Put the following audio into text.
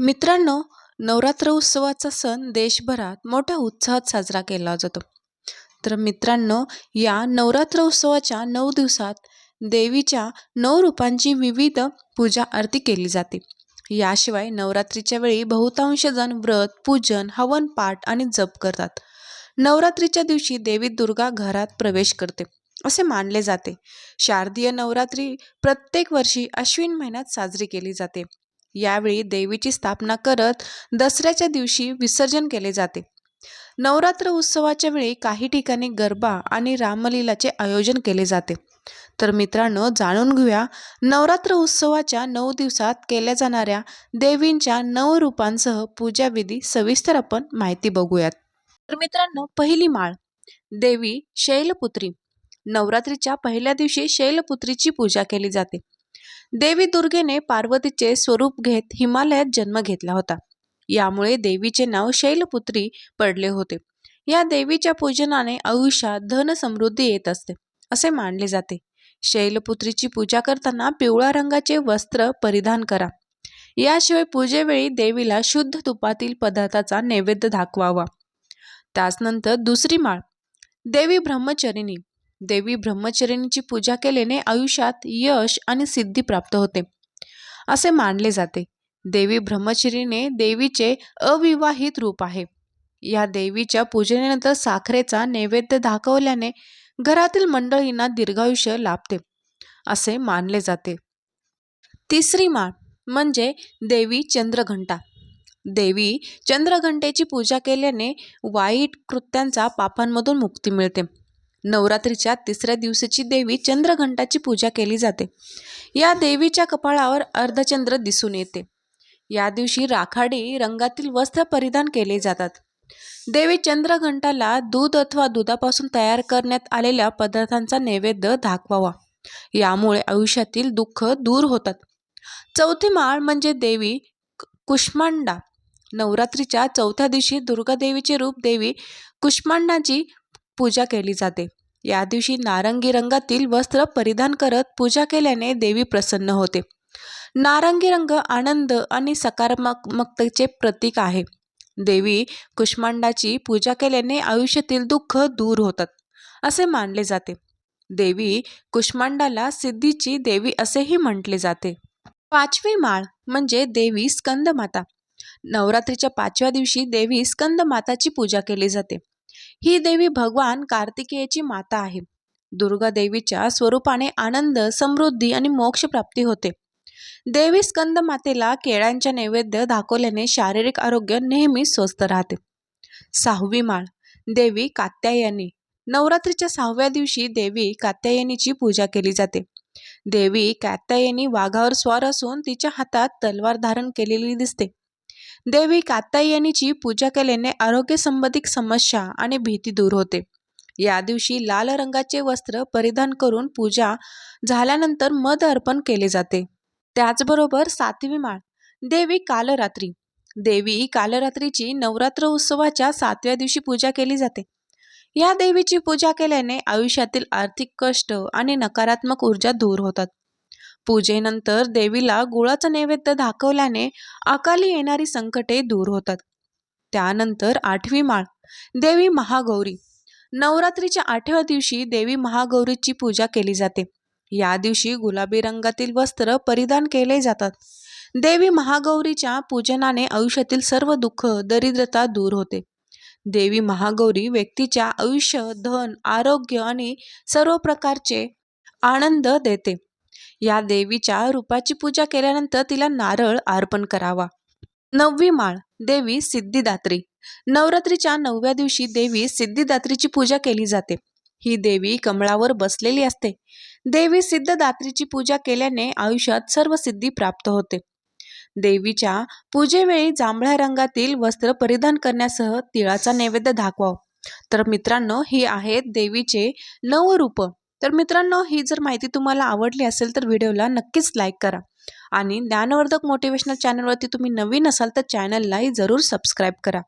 मित्रांनो नवरात्र उत्सवाचा सण देशभरात मोठ्या उत्साहात साजरा केला जातो. तर मित्रांनो या नवरात्र उत्सवाच्या नऊ दिवसात देवीच्या नऊ रूपांची विविध पूजा आरती केली जाते. याशिवाय नवरात्रीच्या वेळी बहुतांश जण व्रत पूजन हवन पाठ आणि जप करतात. नवरात्रीच्या दिवशी देवी दुर्गा घरात प्रवेश करते असे मानले जाते. शारदीय नवरात्री प्रत्येक वर्षी अश्विन महिन्यात साजरी केली जाते. यावेळी देवीची स्थापना करत दसऱ्याच्या दिवशी विसर्जन केले जाते. नवरात्र उत्सवाच्या वेळी काही ठिकाणी गरबा आणि रामलीलाचे आयोजन केले जाते. तर मित्रांनो जाणून घेऊया नवरात्र उत्सवाच्या नऊ दिवसात केल्या जाणाऱ्या देवींच्या नऊ रूपांसह पूजाविधी सविस्तर आपण माहिती बघूयात. तर मित्रांनो पहिली माळ देवी शैलपुत्री. नवरात्रीच्या पहिल्या दिवशी शैलपुत्रीची पूजा केली जाते. देवी दुर्गेने पार्वतीचे स्वरूप घेत हिमालयात जन्म घेतला होता. यामुळे देवीचे नाव शैलपुत्री पडले होते. या देवीच्या पूजनाने आयुष्यात धन समृद्धी येत असते असे मानले जाते. शैलपुत्रीची पूजा करताना पिवळ्या रंगाचे वस्त्र परिधान करा. याशिवाय पूजेवेळी देवीला शुद्ध तुपातील पदार्थाचा नैवेद्य दाखवावा. त्याचनंतर दुसरी माळ. देवी ब्रह्मचरिणी देवी ब्रह्मचरिणीची पूजा केल्याने आयुष्यात यश आणि सिद्धी प्राप्त होते. असे मानले जाते. देवी ब्रह्मचरीने देवीचे अविवाहित रूप आहे. या देवीच्या पूजनेनंतर साखरेचा नैवेद्य दाखवल्याने घरातील मंडळींना दीर्घायुष्य लाभते असे मानले जाते. तिसरी माळ म्हणजे देवी चंद्रघंटा. देवी चंद्रघंटेची पूजा केल्याने वाईट कृत्यांचा पापांमधून मुक्ती मिळते. नवरात्रीच्या तिसऱ्या दिवसाची देवी चंद्रघंटाची पूजा केली जाते. या देवीच्या कपाळावर अर्धचंद्र दिसून येते. या दिवशी राखाडी रंगातील वस्त्र परिधान केले जातात. देवी चंद्रघंटाला दूध अथवा दुधापासून तयार करण्यात आलेल्या पदार्थांचा नैवेद्य दाखवावा. यामुळे आयुष्यातील दुःख दूर होतात. चौथी माळ म्हणजे देवी कुष्मांडा. नवरात्रीच्या चौथ्या दिवशी दुर्गा देवीचे रूप देवी कुष्मांडाची पूजा केली जाते. या दिवशी नारंगी रंगातील वस्त्र परिधान करत पूजा केल्याने देवी प्रसन्न होते. नारंगी रंग आनंद आणि सकारात्मकतेचे प्रतीक आहे. देवी कुष्मांडाची पूजा केल्याने आयुष्यातील दुःख दूर होतात असे मानले जाते. देवी कुष्मांडाला सिद्धीची देवी असेही म्हटले जाते. पाचवी माळ म्हणजे देवी स्कंदमाता. नवरात्रीच्या पाचव्या दिवशी देवी स्कंदमाताची पूजा केली जाते. ही देवी भगवान कार्तिकेयची माता आहे. दुर्गा देवीच्या स्वरूपाने आनंद समृद्धी आणि मोक्ष प्राप्ती होते. देवी स्कंद मातेला केळ्यांच्या नैवेद्य दाखवल्याने शारीरिक आरोग्य नेहमी स्वस्थ राहते. सहावी माळ देवी कात्यायनी. नवरात्रीच्या सहाव्या दिवशी देवी कात्यायनीची पूजा केली जाते. देवी कात्यायनी वाघावर स्वार असून तिच्या हातात तलवार धारण केलेली दिसते. देवी कात्यायनीची पूजा केल्याने आरोग्य संबंधित समस्या आणि भीती दूर होते. या दिवशी लाल रंगाचे वस्त्र परिधान करून पूजा झाल्यानंतर मध अर्पण केले जाते. त्याचबरोबर सातवी माळ देवी कालरात्री. देवी कालरात्रीची नवरात्र उत्सवाच्या सातव्या दिवशी पूजा केली जाते. या देवीची पूजा केल्याने आयुष्यातील आर्थिक कष्ट आणि नकारात्मक ऊर्जा दूर होतात. पूजेनंतर देवीला गुळाचं नैवेद्य दाखवल्याने अकाली येणारी संकटे दूर होतात. त्यानंतर आठवी माळ देवी महागौरी. नवरात्रीच्या आठव्या दिवशी देवी महागौरीची पूजा केली जाते. या दिवशी गुलाबी रंगातील वस्त्र परिधान केले जातात. देवी महागौरीच्या पूजनाने आयुष्यातील सर्व दुःख दरिद्रता दूर होते. देवी महागौरी व्यक्तीच्या आयुष्य धन आरोग्य आणि सर्व प्रकारचे आनंद देते. या देवीच्या रूपाची पूजा केल्यानंतर तिला नारळ अर्पण करावा. नववी माळ देवी सिद्धिदात्री. नवरात्रीच्या नवव्या दिवशी देवी सिद्धिदात्रीची पूजा केली जाते. ही देवी कमळावर बसलेली असते. देवी सिद्धदात्रीची पूजा केल्याने आयुष्यात सर्व सिद्धी प्राप्त होते. देवीच्या पूजेवेळी जांभळ्या रंगातील वस्त्र परिधान करण्यासह तिळाचा नैवेद्य दाखवाव. तर मित्रांनो ही आहेत देवीचे नव रूप तर मित्रांनो ही जर माहिती तुम्हाला आवडली असेल तर व्हिडिओला नक्कीच लाईक करा. आणि ज्ञानवर्धक मोटिवेशनल चॅनलवरती तुम्ही नवीन असाल तर चॅनललाही जरूर सबस्क्राईब करा.